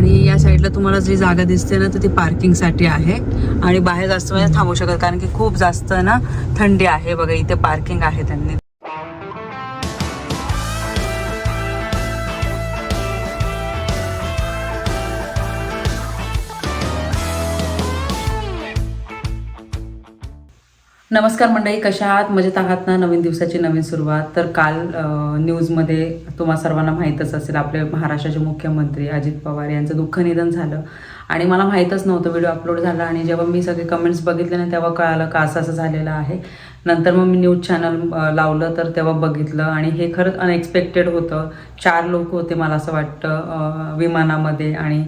आणि या साईडला तुम्हाला जी जागा दिसते ना तर ती पार्किंगसाठी आहे. आणि बाहेर जास्त म्हणजे थांबू शकत कारण की खूप जास्त ना थंडी आहे. बघा इथे पार्किंग आहे त्यांनी. नमस्कार मंडळी कशा आहात? मजेत आहात ना? नवीन दिवसाची नवीन सुरुवात. तर काल न्यूजमध्ये तुम्हा सर्वांना माहीतच असेल आपले महाराष्ट्राचे मुख्यमंत्री अजित पवार यांचं दुःख निधन झालं. आणि मला माहीतच नव्हतं व्हिडिओ अपलोड झाला आणि जेव्हा मी सगळे कमेंट्स बघितले ना तेव्हा कळालं का असं असं झालेलं आहे. नंतर मग मी न्यूज चॅनल लावलं तर तेव्हा बघितलं. आणि हे खरंच अनएक्सपेक्टेड होतं. चार लोक होते मला असं वाटतं विमानामध्ये. आणि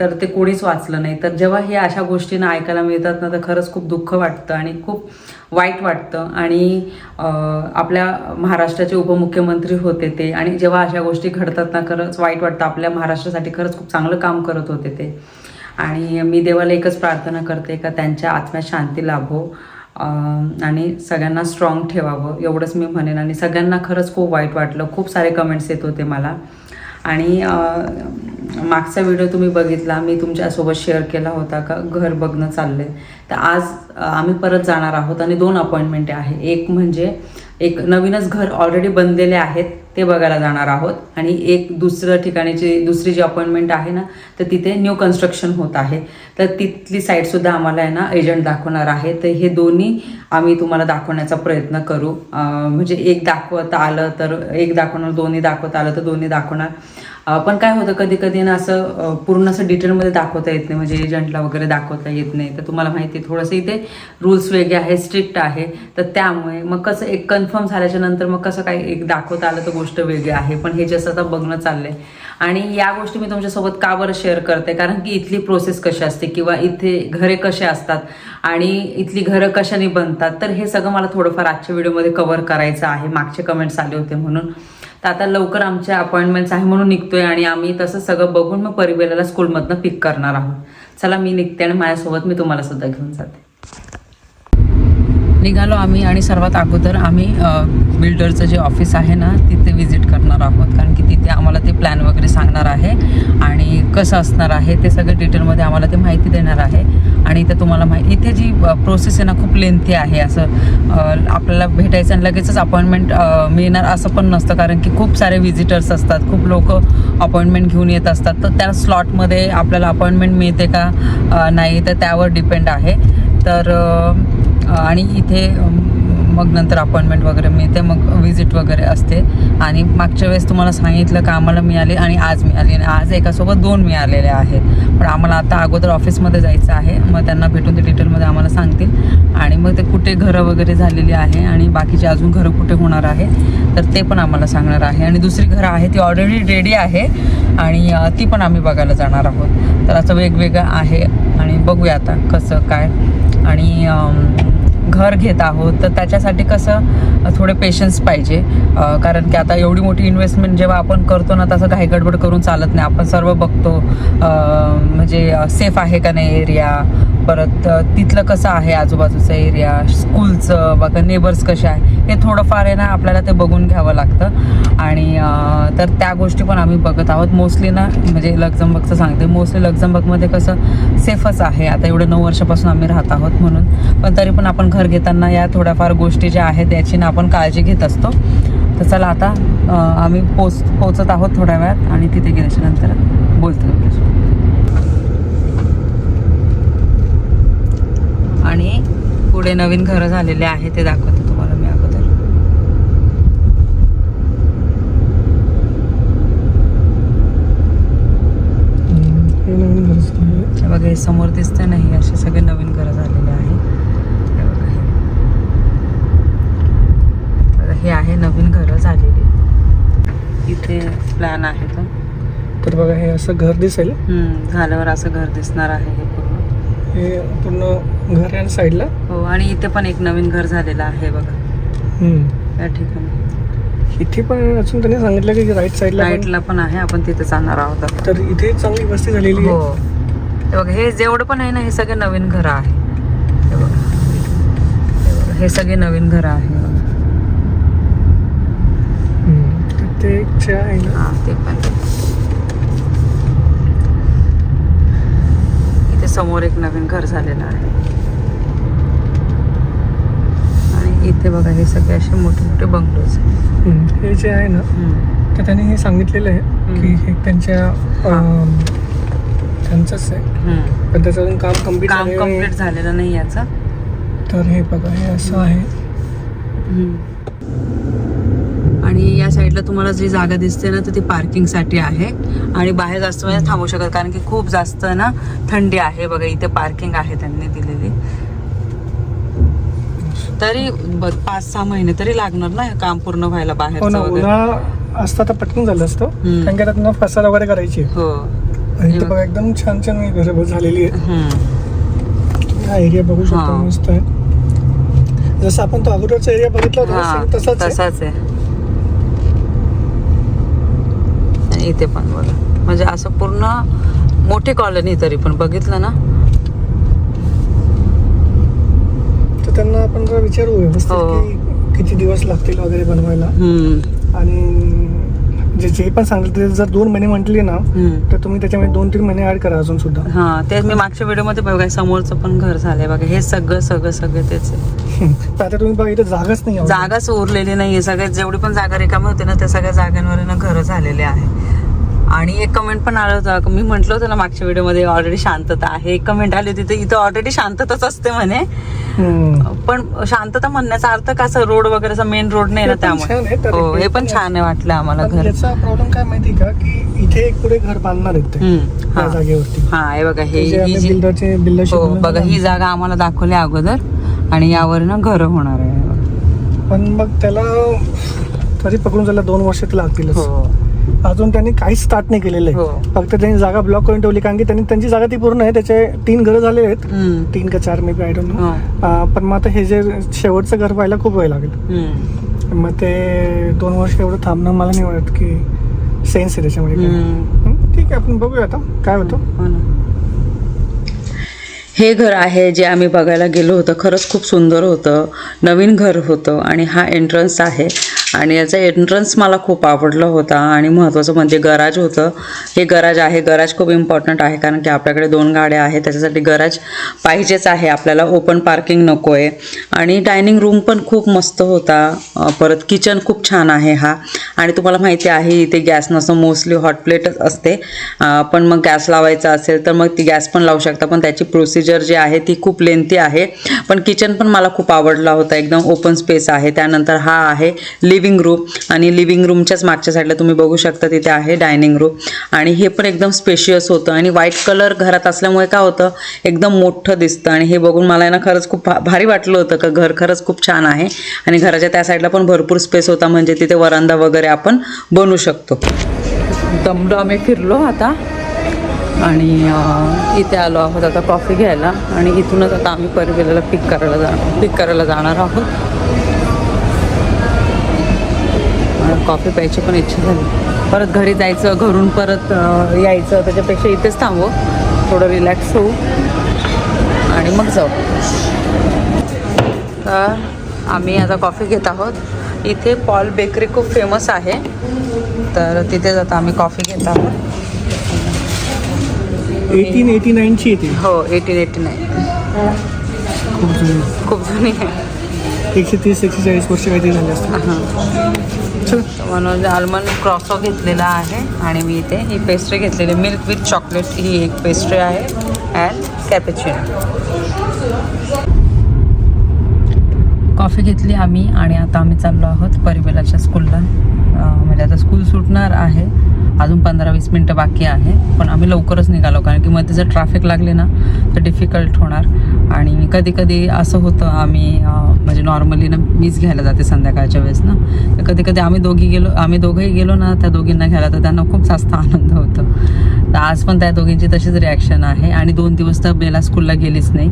तर ते कोणीच वाचलं नाही. तर जेव्हा हे अशा गोष्टींना ऐकायला मिळतात ना तर खरंच खूप दुःख वाटतं आणि खूप वाईट वाटतं. आणि आपल्या महाराष्ट्राचे उपमुख्यमंत्री होते ते आणि जेव्हा अशा गोष्टी घडतात ना खरंच वाईट वाटतं. आपल्या महाराष्ट्रासाठी खरंच खूप चांगलं काम करत होते ते. आणि मी देवाला एकच प्रार्थना करते का त्यांच्या आत्म्यात शांती लाभो आणि सगळ्यांना स्ट्रॉंग ठेवावं एवढंच मी म्हणेन. आणि सगळ्यांना खरंच खूप वाईट वाटलं. खूप सारे कमेंट्स येत होते मला. आणि मागचा व्हिडिओ तुम्ही बघितला मी तुमच्यासोबत शेअर केला होता का? घर बघणं चाललंय. तर आज आम्ही परत जाणार आहोत आणि दोन अपॉइंटमेंट आहे. एक म्हणजे एक नवीनच घर ऑलरेडी बनलेले आहेत ते बघायला जाणार आहोत. आणि एक दुसरं ठिकाणीची दुसरी जी अपॉइंटमेंट आहे ना तर तिथे न्यू कन्स्ट्रक्शन होत आहे. तर तिथली साईडसुद्धा आम्हाला आहे ना एजंट दाखवणार आहे. तर हे दोन्ही आम्ही तुम्हाला दाखवण्याचा प्रयत्न करू. म्हणजे एक दाखवता आलं तर एक दाखवणार दोन्ही दाखवता आलं तर दोन्ही दाखवणार. पण काय होतं कधी कधी ना असं पूर्ण असं डिटेलमध्ये दाखवता येत नाही. म्हणजे एजंटला वगैरे दाखवता येत नाही. तर तुम्हाला माहिती आहे थोडंसं इथे रूल्स वेगळे आहे स्ट्रिक्ट आहे. तर त्यामुळे मग कसं एक कन्फर्म झाल्याच्यानंतर मग कसं काय एक दाखवता आलं तर गोष्ट वेगळी आहे. पण हे जसं आता बघणं चाललंय. आणि या गोष्टी मी तुमच्यासोबत का बरं शेअर करते? कारण की इथली प्रोसेस कशी असते किंवा इथे घरे कसे असतात आणि इथली घरं कशाने बनतात? तर हे सगळं मला थोडंफार आजच्या व्हिडिओमध्ये कव्हर करायचं आहे. मागचे कमेंट्स आले होते म्हणून. तर आता लवकर आमच्या अपॉइंटमेंट्स आहे म्हणून निघतोय आणि आम्ही तसं सगळं बघून मग परिवेलाला स्कूलमधनं पिक करणार आहोत. चला मी निघते आणि माझ्यासोबत मी तुम्हाला सुद्धा घेऊन जाते. निघालो आम्ही आणि सर्वात अगोदर आम्ही बिल्डरचं जे ऑफिस आहे ना तिथे व्हिजिट करणार आहोत. कारण की तिथे आम्हाला ते प्लॅन वगैरे सांगणार आहे. आणि कसं असणार आहे ते सगळं डिटेलमध्ये आम्हाला ते माहिती देणार आहे. आणि इथे तुम्हाला माहिती इथे जी प्रोसेस आहे ना खूप लेंथी आहे. असं आपल्याला भेटायचं आणि लगेचच अपॉइंटमेंट मिळणार असं पण नसतं. कारण की खूप सारे व्हिजिटर्स असतात. खूप लोक अपॉइंटमेंट घेऊन येत असतात. तर त्या स्लॉटमध्ये आपल्याला अपॉइंटमेंट मिळते का नाही तर त्यावर डिपेंड आहे. तर आणि इथे मग नंतर अपॉइंटमेंट वगैरे मिळते मग व्हिजिट वगैरे असते. आणि मागच्या वेळेस तुम्हाला सांगितलं का आम्हाला मिळाले आणि आज मिळाली. आणि आज एकासोबत दोन मिळालेले आहेत. पण आम्हाला आता अगोदर ऑफिसमध्ये जायचं आहे. मग त्यांना भेटून ते डिटेलमध्ये आम्हाला सांगतील. आणि मग ते कुठे घरं वगैरे झालेली आहे आणि बाकीचे अजून घरं कुठे होणार आहे तर ते पण आम्हाला सांगणार आहे. आणि दुसरी घरं आहे ती ऑलरेडी रेडी आहे. आणि ती पण आम्ही बघायला जाणार आहोत. तर असं वेगवेगळं आहे. आणि बघूया आता कसं काय आणि घर घेत आहोत तर त्याच्यासाठी कसं थोडे पेशन्स पाहिजे. कारण की आता एवढी मोठी इन्व्हेस्टमेंट जेव्हा आपण करतो ना तसं घाई गडबड करून चालत नाही. आपण सर्व बघतो म्हणजे सेफ आहे का नाही एरिया परत तिथलं कसं आहे आजूबाजूचा एरिया स्कूलचं बघा नेबर्स कसे आहे? हे थोडंफार आहे ना आपल्याला ते बघून घ्यावं लागतं. आणि तर त्या गोष्टी पण आम्ही बघत आहोत. मोस्टली ना म्हणजे लक्झमबर्गचं सांगते. मोस्टली लक्झमबर्गमध्ये कसं सेफच आहे. आता एवढं नऊ वर्षापासून आम्ही राहत आहोत म्हणून. पण तरी पण आपण घर घेताना या थोड्याफार गोष्टी ज्या आहेत याची ना आपण काळजी घेत असतो. तर चला आता आम्ही पोच पोचत आहोत थोड्या वेळात आणि तिथे गेल्याच्यानंतर बोलतो. आणि पुढे नवीन घरं झालेले आहे ते दाखवते तुम्हाला मी अगोदर. बघा हे समोर दिसतंय ना हे असे सगळे नवीन घरं झालेले आहे हे बघा हे. बघा, हे आहे नवीन घरं झालेली. इथे प्लॅन आहे तो. तर बघा हे असं घर दिसेल. हम्म, झाल्यावर असं घर दिसणार आहे हे पूर्ण. हे पूर्ण घर आहे साईडला? हो आणि इथे पण एक नवीन घर झालेलं आहे बघा. या ठिकाणी. इथे पण अजून त्यांनी सांगितलं की राईट साईडला पण- राईटला पण आहे आपण तिथे जाणार आहोत. तर इथे चांगली वस्ती झालेली हो. आहे हे बघा हे जेवढं पण आहे ना हे सगळे नवीन घरं आहे. हे बघा. हे बघा, हे सगळे नवीन घरं आहे. ते आहे ना ते पण. इथे समोर एक नवीन घर झालेलं आहे. आणि इथे बघा हे सगळे असे मोठे मोठे बंगलोज हे जे आहे ना तर त्यांनी हे सांगितलेलं आहे की हे त्यांच्या त्यांचंच आहे. पण त्याचं अजून काम कंप्लीट काम कंप्लीट झालेलं नाही याचा. तर हे बघा हे असं आहे. आणि या साईडला तुम्हाला जी जागा दिसते ना तर ती पार्किंगसाठी आहे. आणि बाहेर जास्त वेळ थांबू शकत कारण की खूप जास्त ना थंडी आहे बघा इथे पार्किंग आहे त्यांनी दिलेली. तरी पाच सहा महिने तरी लागणार ना हे काम पूर्ण व्हायला हो बाहेर उन्हाळा असता तर पटकन झालं असतं. कारण की त्यांना फसायला वगैरे करायची. हो. आणि इथे बघा. एकदम छान छान घरं झालेली आहे. हा एरिया बघू शकतो हा. मस्त आहे. जसं आपण तो अगोदरचा एरिया बघितला होता हा तसाच आहे तसाच आहे आणि इथे पण बघा म्हणजे असं पूर्ण मोठी कॉलनी तरी पण बघितलं ना? तर त्यांना आपण जरा विचारू व्यवस्थित हो. की किती दिवस लागतील वगैरे बनवायला. आणि जे जे पण सांगितलं जर दोन महिने म्हटले ना तर तुम्ही त्याच्यामध्ये दोन तीन महिने ऍड करा अजून सुद्धा. हा तेच मी मागच्या व्हिडिओमध्ये बघा समोरचं पण घर झालंय बघा हे सगळं सगळं सगळं तेच आता तुम्ही बघा इथे जागाच नाही. जागाच उरलेली नाहीये सगळ्यात जेवढी पण जागा रिकामी होते ना त्या सगळ्या जागांवर ना घरं झालेले आहे आणि एक कमेंट पण आलं होतं. मी म्हटलं होतं ना मागच्या व्हिडिओमध्ये ऑलरेडी शांतता आहे. एक कमेंट आली होती तर इथं ऑलरेडी शांतताच असते म्हणे. पण शांतता म्हणण्याचा अर्थ कसं रोड वगैरे मेन रोड नाही ना हे त्यामुळे. हो हे हे पण छान आहे वाटलं आम्हाला घर. प्रॉब्लेम काय माहिती का? की इथे एक पुढे घर बांधणार हा. जागेवरती. हा हे बघा हे जे ही हो बघा ही जागा आम्हाला दाखवली अगोदर आणि यावर ना घर होणार आहे. पण मग त्याला तरी पकडून जायला दोन वर्ष तर लागतीलच. हो. अजून त्यांनी काहीच स्टार्ट नाही केलेलं हो. आहे फक्त त्यांनी जागा ब्लॉक करून ठेवली. कारण की त्यांनी त्यांची जागा ती पूर्ण आहे. त्याचे तीन घरं झाले आहेत. तीन का चार maybe I don't know हो, पण मग आता हे जे शेवटचं घर व्हायला खूप वेळ लागेल. मग ते दोन वर्ष एवढं थांबणं मला नाही वाटत की सेन्स आहे त्याच्यामध्ये. हं, ठीक आहे आपण बघूया आता. काय होतं? हो. हे घर आहे जे आम्ही बघायला गेलो होतं. खरंच खूप सुंदर होतं. नवीन घर होतं आणि हा एंट्रन्स आहे. आणि याचा एंट्रन्स मला खूप आवडला होता आणि महत्त्वाचं म्हणजे गराज होतं. हे गराज आहे. गराज खूप इम्पॉर्टंट आहे कारण की आपल्याकडे दोन गाड्या आहेत. त्याच्यासाठी गराज पाहिजेच आहे. आपल्याला ओपन पार्किंग नको आहे आणि डायनिंग रूम पण खूप मस्त होता. परत किचन खूप छान आहे हा. आणि तुम्हाला माहिती आहे इथे गॅस नसतं. मोस्टली हॉट प्लेटच असते. पण मग गॅस लावायचा असेल तर मग ती गॅस पण लावू शकता. पण त्याची प्रोसिजर जी आहे ती खूप लेंथी आहे. पण किचन पण मला खूप आवडला होता. एकदम ओपन स्पेस आहे. त्यानंतर हा आहे लिव्हिंग रूम आणि लिव्हिंग रूमच्याच मागच्या साईडला तुम्ही बघू शकता तिथे आहे डायनिंग रूम आणि हे पण एकदम स्पेशियस होतं आणि व्हाईट कलर घरात असल्यामुळे काय होतं एकदम मोठं दिसतं. आणि हे बघून मला आहे ना खरंच खूप भा- भारी वाटलं होतं का घर खरंच खूप छान आहे. आणि घराच्या त्या साईडला पण भरपूर स्पेस होता म्हणजे तिथे वरांदा वगैरे आपण बनवू शकतो. दमडो आम्ही फिरलो आता. आणि इथे आलो आहोत आता कॉफी घ्यायला. आणि इथूनच आता आम्ही परवेला पिक करायला जाणार पिक करायला जाणार आहोत. कॉफी प्यायची पण इच्छा झाली. परत घरी जायचं घरून परत यायचं त्याच्यापेक्षा इथेच थांबू थोडं रिलॅक्स होऊ. आणि मग जाऊ. तर आम्ही आता कॉफी घेत आहोत. इथे पॉल बेकरी खूप फेमस आहे. तर तिथेच आता आम्ही कॉफी घेत आहोत. एटीन एटी नाईनची येते हो एटीन एटी नाईन खूप जुनी. खूप जुनी आहे. एकशे तीस एकशे चाळीस वर्ष काहीतरी झाले असतात हां. म्हणून आल्मंड क्रॉसो घेतलेला आहे आणि मी इथे ही पेस्ट्री घेतलेली. मिल्क विथ चॉकलेट ही एक पेस्ट्री आहे. अँड कॅपेचिनो कॉफी घेतली आम्ही आणि आता आम्ही चाललो आहोत परिबेलाच्या स्कूलला म्हणजे आता स्कूल सुटणार आहे. अजून पंधरा वीस मिनटं बाकी आहे. पण आम्ही लवकरच निघालो कारण की मध्ये जर ट्रॅफिक लागले ना तर डिफिकल्ट होणार. आणि कधी कधी असं होतं आम्ही म्हणजे नॉर्मली ना मीच घ्यायला जाते संध्याकाळच्या वेळेस ना. तर कधी कधी आम्ही दोघी गेलो आम्ही दोघंही गेलो ना त्या दोघींना घ्यायला तर त्यांना खूप जास्त आनंद होतो. तर आज पण त्या दोघींची तशीच रिॲक्शन आहे. आणि दोन दिवस तर बेला स्कूलला गेलीच नाही.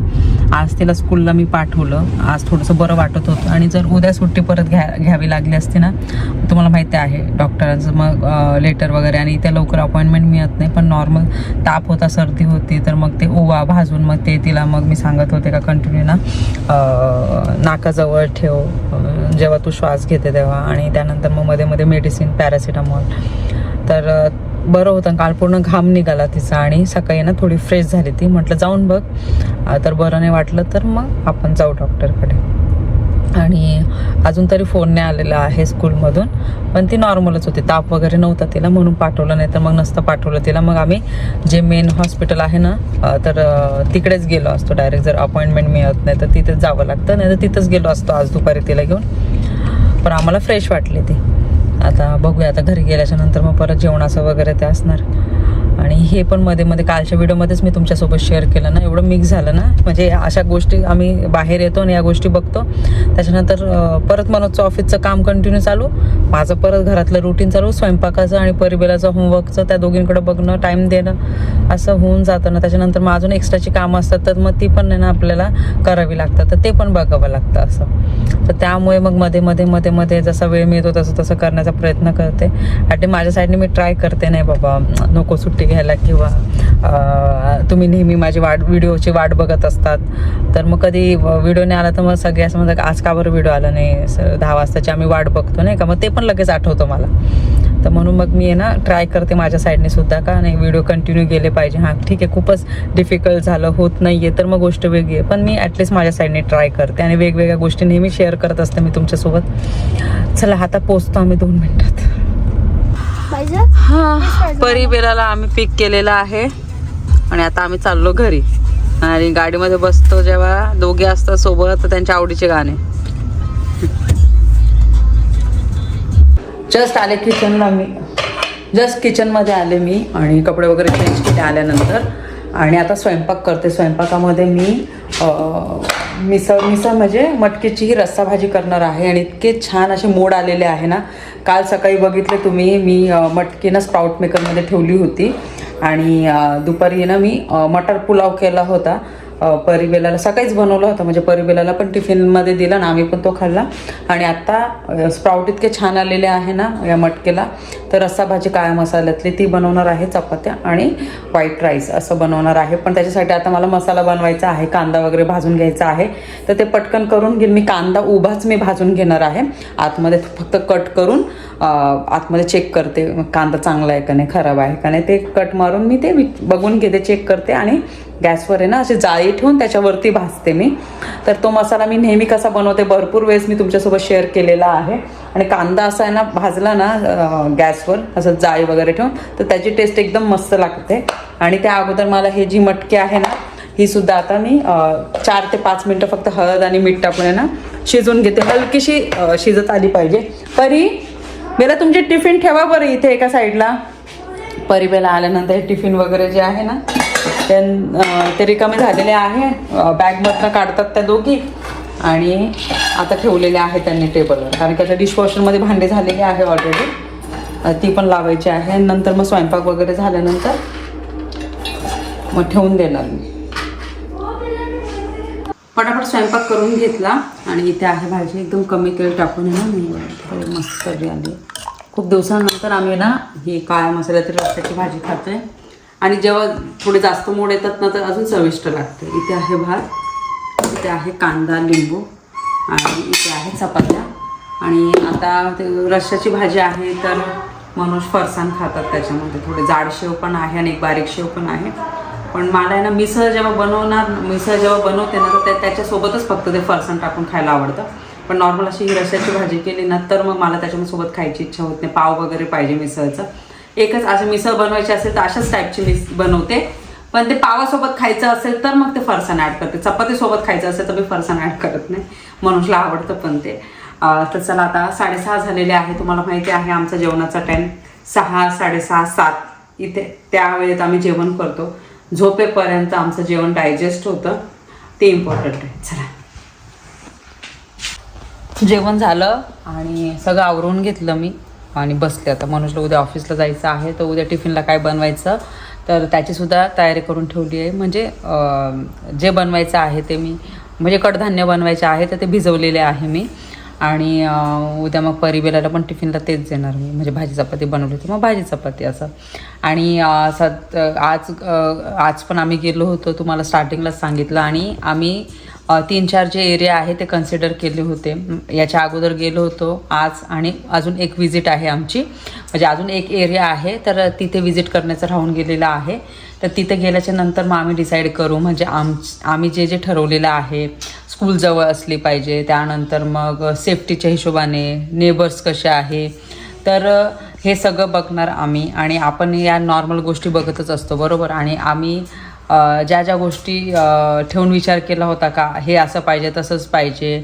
आज तिला स्कूलला मी पाठवलं. आज थोडंसं बरं वाटत होतं. आणि जर उद्या सुट्टी परत घ्या घ्यावी लागली असती ना तुम्हाला माहिती आहे डॉक्टरांचं मग लेटर वगैरे आणि त्या लवकर अपॉइंटमेंट मिळत नाही. पण नॉर्मल ताप होता सर्दी होती तर मग ते ओवा भाजून मग ते तिला मग मी सांगत होते का कंटिन्यू ना नाकाजवळ ठेव. जेव्हा तू श्वास घेते तेव्हा. आणि त्यानंतर मग मध्ये मध्ये मेडिसिन पॅरासिटामॉल तर बरं होतं काल पूर्ण घाम निघाला तिचा आणि सकाळी ना थोडी फ्रेश झाली ती. म्हटलं जाऊन बघ. तर बरं नाही वाटलं तर मग आपण जाऊ डॉक्टरकडे आणि अजून तरी फोन नाही आलेला आहे स्कूलमधून पण ती नॉर्मलच होती. ताप वगैरे नव्हता तिला म्हणून पाठवलं नाही तर मग नसतं पाठवलं तिला. मग आम्ही जे मेन हॉस्पिटल आहे ना तर तिकडेच गेलो असतो. डायरेक्ट जर अपॉइंटमेंट मिळत नाही तर तिथेच जावं लागतं. नाही तर तिथंच गेलो असतो आज दुपारी तिला घेऊन. पण आम्हाला फ्रेश वाटली ती. आता बघूया आता घरी गेल्याच्यानंतर मग परत जेवणाचं वगैरे ते असणार. आणि हे पण मध्ये मध्ये कालच्या व्हिडिओमध्येच मी तुमच्यासोबत शेअर केलं ना. एवढं मिक्स झालं ना. म्हणजे अशा गोष्टी आम्ही बाहेर येतो आणि या गोष्टी बघतो. त्याच्यानंतर परत मनोजचं ऑफिसचं काम कंटिन्यू चालू माझं परत घरातलं रुटीन चालू स्वयंपाकाचं आणि परिबेलाचं होमवर्कचं त्या दोघींकडे बघणं टाईम देणं असं होऊन जातं ना. त्याच्यानंतर मग अजून एक्स्ट्राची कामं असतात तर मग ती पण आहे ना आपल्याला करावी लागतात. तर ते पण बघावं लागतं असं. तर त्यामुळे मग मध्ये मध्ये मध्ये मध्ये जसा वेळ मिळतो तसं तसं करण्याचा प्रयत्न करते. ॲट माझ्या साईडने मी ट्राय करते. नाही बाबा नको सुट्टी घ्यायला किंवा तुम्ही नेहमी माझी वाट व्हिडिओची वाट बघत असतात. तर मग कधी व्हिडिओ नाही आला तर मग सगळे असं म्हणतात आज का बरं व्हिडिओ आला नाही? सर दहा वाजताची आम्ही वाट बघतो नाही का? मग ते पण लगेच आठवतं मला. तर म्हणून मग मी आहे ना ट्राय करते माझ्या साईडने सुद्धा का नाही व्हिडिओ कंटिन्यू गेले पाहिजे. हां ठीक आहे खूपच डिफिकल्ट झालं होत नाही आहे तर मग गोष्ट वेगळी आहे. पण मी ॲटलिस्ट माझ्या साईडने ट्राय करते आणि वेगवेगळ्या गोष्टी नेहमी शेअर करत असते मी तुमच्यासोबत. चला आता पोचतो आम्ही दोन मिनटात. हा. परिबेलाला आम्ही पिक केलेलं आहे. आणि आता आम्ही चाललो घरी. आणि गाडीमध्ये बसतो जेव्हा दोघे असतात सोबत तर त्यांच्या आवडीचे गाणे. जस्ट आले किचनला मी. जस्ट किचनमध्ये आले मी आणि कपडे वगैरे चेंज केले आल्यानंतर. आणि आता स्वयंपाक करते. स्वयंपाकामध्ये मी मिसळ मिसळ म्हणजे मटकीची ही रस्सा भाजी करणार आहे आणि इतके छान असे मोड आलेले आहे ना. काल सकाळी बघितले तुम्ही मी मटकीनं मटकी ना स्प्राऊट मेकरमध्ये ठेवली होती. आणि दुपारी ना मी मटर पुलाव केला होता. परिबेलाला सकाळीच बनवला होता. म्हणजे परिबेलाला पण टिफिनमध्ये दिला ना आम्ही पण तो खाल्ला. आणि आत्ता स्प्राऊट इतके छान आलेले आहे ना या मटकेला. तर रस्सा भाजी काळ्या मसाल्यातली ती बनवणार आहे चपात्या आणि व्हाईट राईस असं बनवणार आहे. पण त्याच्यासाठी आता मला मसाला बनवायचा आहे कांदा वगैरे भाजून घ्यायचा आहे. तर ते पटकन करून घेईन मी कांदा उभाच मी भाजून घेणार आहे. आतमध्ये फक्त कट करून आतमध्ये चेक करते कांदा चांगला आहे का नाही खराब आहे का नाही ते कट मारून मी ते बघून घेते चेक करते आणि गॅसवर आहे ना अशी जाळी ठेवून त्याच्यावरती भाजते मी. तर तो मसाला मी नेहमी कसा बनवते भरपूर वेळेस मी तुमच्यासोबत शेअर केलेला आहे. आणि कांदा असा आहे ना भाजला ना गॅसवर असं जाळी वगैरे ठेवून तर त्याची टेस्ट एकदम मस्त लागते. आणि त्या अगोदर मला हे जी मटकी आहे ना ही सुद्धा आता मी चार ते पाच मिनटं फक्त हळद आणि मीठ टाकून आहे ना शिजवून घेते. हलकीशी शिजत आली पाहिजे. परी मला तुमचे टिफिन ठेवा बरं इथे एका साईडला. परी बेला आल्यानंतर हे टिफिन वगैरे जे आहे ना ते ते रिकामे झालेले आहे. बॅगमधनं काढतात त्या दोघी. आणि आता ठेवलेले आहे त्यांनी टेबलवर कारण की आता डिशवॉशरमध्ये भांडे झालेले आहे ऑलरेडी ती पण लावायची आहे. नंतर मग स्वयंपाक वगैरे झाल्यानंतर मग ठेवून देणार मी. पटापट स्वयंपाक करून घेतला आणि इथे आहे भाजी. एकदम कमी तेल टाकून आहे ना मी. मस्त आली. खूप दिवसानंतर आम्ही ना ही काळ्या मसाल्यातील रस्त्याची भाजी खातोय. आणि जेव्हा थोडे जास्त मोड येतात ना तर अजून चविष्ट लागते. इथे आहे भात. इथे आहे कांदा लिंबू आणि इथे आहे चपात्या. आणि आता ते रश्श्याची भाजी आहे तर मनोज फरसाण खातात त्याच्यामध्ये. थोडे जाड शेव पण आहे आणि एक बारीक शेव पण आहे. पण मला आहे ना मिसळ जेव्हा बनवणार मिसळ जेव्हा बनवते ना तर त्या- त्याच्यासोबतच फक्त ते फरसाण टाकून खायला आवडतं. पण नॉर्मल अशी ही रश्याची भाजी केली ना तर मग मला त्याच्यासोबत खायची इच्छा होत नाही. पाव वगैरे पाहिजे मिसळचं. एकच असं मिसळ बनवायची असेल तर अशाच टाईपची मिस बनवते. पण ते पावासोबत खायचं असेल तर मग ते फरसाण ॲड करते. चपातीसोबत खायचं असेल तर मी फरसाण ॲड करत नाही. मनुषला आवडतं पण ते. तर चला आता साडेसहा झालेले आहे. तुम्हाला माहिती आहे आमचा जेवणाचा टाईम सहा साडेसहा सात. इथे त्यावेळेत आम्ही जेवण करतो. झोपेपर्यंत आमचं जेवण डायजेस्ट होतं. ते इम्पॉर्टंट आहे. चला. जेवण झालं आणि सगळं आवरून घेतलं मी. आणि बसले आता. मनुष्यला उद्या ऑफिसला जायचं आहे. तर उद्या टिफिनला काय बनवायचं? तर त्याचीसुद्धा तयारी करून ठेवली आहे. म्हणजे जे बनवायचं आहे ते मी म्हणजे कडधान्य बनवायचे आहे तर ते भिजवलेले आहे मी. आणि उद्या मग परिबेलाला पण टिफिनला तेच देणार मी. म्हणजे भाजी चपाती बनवली होती मग भाजी चपाती असं. आणि सत आज आज पण आम्ही गेलो होतो तुम्हाला स्टार्टिंगलाच सांगितलं. आणि आम्ही तीन चार जे एरिया आहे ते कन्सिडर केले होते. याच्या अगोदर गेलो होतो आज आणि अजून एक विजिट आहे आमची. म्हणजे अजून एक एरिया आहे तर तिथे विजिट करण्याचं राहून गेलेलं आहे. तर तिथे गेल्याच्यानंतर मग आम्ही डिसाईड करू. म्हणजे आम आम्ही जे जे ठरवलेलं आहे स्कूल जवळ असली पाहिजे. त्यानंतर मग सेफ्टीच्या हिशोबाने नेबर्स कसे आहे. तर हे सगळं बघणार आम्ही. आणि आपण या नॉर्मल गोष्टी बघतच असतो. बरोबर? आणि आम्ही ज्या ज्या गोष्टी ठेवून विचार केला होता का हे असं पाहिजे तसंच पाहिजे.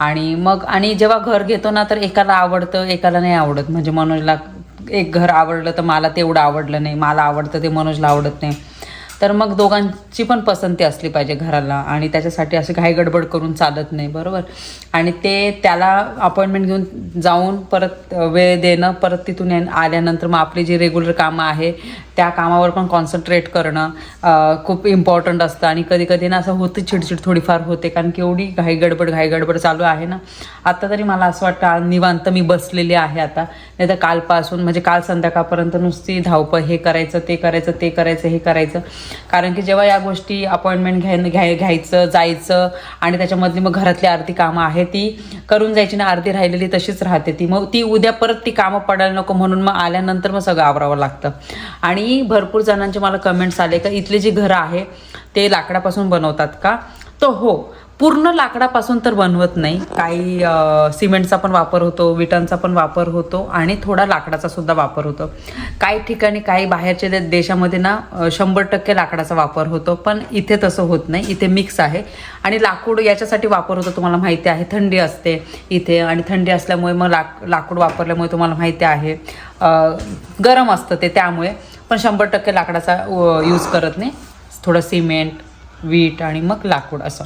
आणि मग आणि जेव्हा घर घेतो ना तर एकाला आवडतं एकाला नाही आवडत. म्हणजे मनोजला एक घर आवडलं तर मला तेवढं आवडलं नाही. मला आवडतं ते मनोजला आवडत नाही. तर मग दोघांची पण पसंती असली पाहिजे घराला. आणि त्याच्यासाठी अशी घाई गडबड करून चालत नाही बरोबर? आणि ते त्याला अपॉइंटमेंट घेऊन जाऊन परत वेळ देणं परत तिथून आल्यानंतर मग आपली जी रेग्युलर कामं आहे त्या कामावर पण कॉन्सन्ट्रेट करणं खूप इम्पॉर्टंट असतं. आणि कधी कधी ना असं होतं चिडचिड थोडीफार होते कारण की एवढी घाई गडबड घाई गडबड चालू आहे ना. आता तरी मला असं वाटतं निवांत मी बसलेली आहे आता. नाही तर कालपासून म्हणजे काल संध्याकाळपर्यंत नुसती धावपळ हे करायचं ते करायचं ते करायचं हे करायचं. कारण की जेव्हा या गोष्टी अपॉइंटमेंट घ्याय घ्याय घ्यायचं जायचं आणि त्याच्यामधली मग घरातली अर्धी कामं आहे ती करून जायची ना अर्धी राहिलेली तशीच राहते ती. मग ती उद्या परत ती कामं पडायला नको म्हणून मग आल्यानंतर मग सगळं आवरावं लागतं. आणि भरपूर जणांचे मला कमेंट्स आले का इथले जी घरं आहे ते लाकडापासून बनवतात का? तो हो. पूर्ण लाकडापासून तर बनवत नाही. काही सिमेंटचा पण वापर होतो विटांचा पण वापर होतो आणि थोडा लाकडाचा सुद्धा वापर होतो. काही ठिकाणी काही बाहेरच्या दे- देशामध्ये ना शंभर टक्के लाकडाचा वापर होतो पण इथे तसं होत नाही. इथे मिक्स आहे. आणि लाकूड याच्यासाठी वापर होतो तुम्हाला माहिती आहे. थंडी असते इथे आणि थंडी असल्यामुळे मग लाक लाकूड वापरल्यामुळे तुम्हाला माहिती आहे. गरम असतं ते त्यामुळे पण शंभर टक्के लाकडाचा यूज करत नाही. थोडं सिमेंट वीट आणि मग लाकूड असं.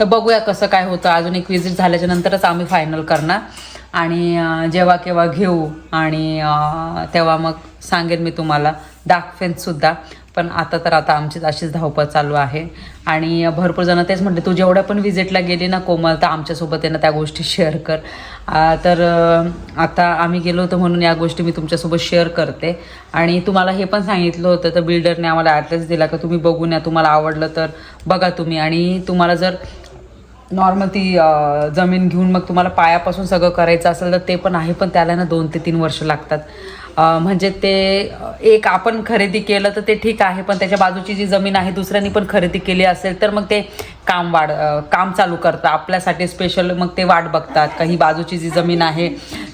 तर बघूया कसं काय होतं. अजून एक विजिट झाल्याच्या नंतरच आम्ही फायनल करणार. आणि जेव्हा केव्हा घेऊ आणि तेव्हा मग सांगेन मी तुम्हाला. दाखवेनसुद्धा पण आता तर आता आमचीच अशीच धावपळ चालू आहे. आणि भरपूर जण तेच म्हटले तू जेवढ्या पण विजिटला गेली ना कोमल तर आमच्यासोबत आहे ना त्या गोष्टी शेअर कर. तर आता आम्ही गेलो होतो म्हणून या गोष्टी मी तुमच्यासोबत शेअर करते. आणि तुम्हाला हे पण सांगितलं होतं तर बिल्डरने आम्हाला ॲड्रेस दिला का तुम्ही बघून या तुम्हाला आवडलं तर बघा तुम्ही. आणि तुम्हाला जर नॉर्मल ती जमीन घेऊन मग तुम्हाला पायापासून सगळं करायचं असेल तर ते पण आहे पण त्याला ना दोन ते तीन वर्ष लागतात. म्हणजे ते एक आपण खरेदी केलं तर ते ठीक आहे पण त्याच्या बाजूची जी जमीन आहे दुसऱ्यांनी पण खरेदी केली असेल तर मग ते काम वाढ काम चालू करतं. आपल्यासाठी स्पेशल मग ते वाट बघतात. काही बाजूची जी जमीन आहे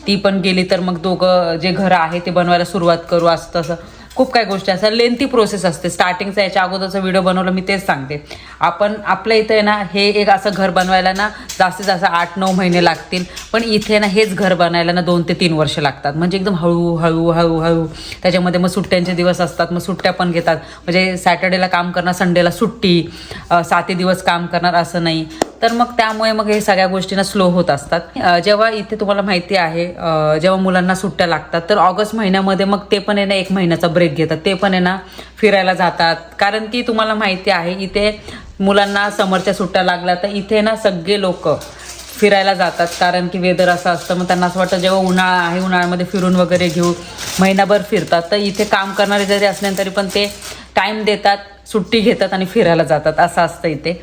ती पण गेली तर मग दोघं जे घरं आहे ते बनवायला सुरुवात करू असं तसं. खूप काही गोष्टी असतात. लेंथी प्रोसेस असते. स्टार्टिंगचा याच्या अगोदरचा व्हिडिओ बनवला मी तेच सांगते. आपण आपल्या इथे ना हे एक असं घर बनवायला ना जास्तीत जास्त आठ नऊ महिने लागतील. पण इथे ना हेच घर बनायला ना दोन ते तीन वर्ष लागतात. म्हणजे एकदम हळू हळू हळू हळू. त्याच्यामध्ये मग सुट्ट्यांचे दिवस असतात मग सुट्ट्या पण घेतात. म्हणजे सॅटर्डेला काम करणार संडेला सुट्टी. साते दिवस काम करणार असं नाही. तर मग त्यामुळे मग हे सगळ्या गोष्टींना स्लो होत असतात. जेव्हा इथे तुम्हाला माहिती आहे जेव्हा मुलांना सुट्ट्या लागतात तर ऑगस्ट महिन्यामध्ये मग ते पण आहे ना एक महिन्याचा ब्रेक घेतात. ते पण आहे ना फिरायला जातात. कारण की तुम्हाला माहिती आहे इथे मुलांना समरच्या सुट्ट्या लागल्या तर इथे ना सगळे लोक फिरायला जातात. कारण की वेदर असं असतं मग त्यांना असं वाटतं जेव्हा उन्हाळा आहे उन्हाळ्यामध्ये फिरून वगैरे घेऊ महिनाभर फिरतात. तर इथे काम करणारे जरी असले तरी पण ते टाईम देतात सुट्टी घेतात आणि फिरायला जातात. असं असतं इथे.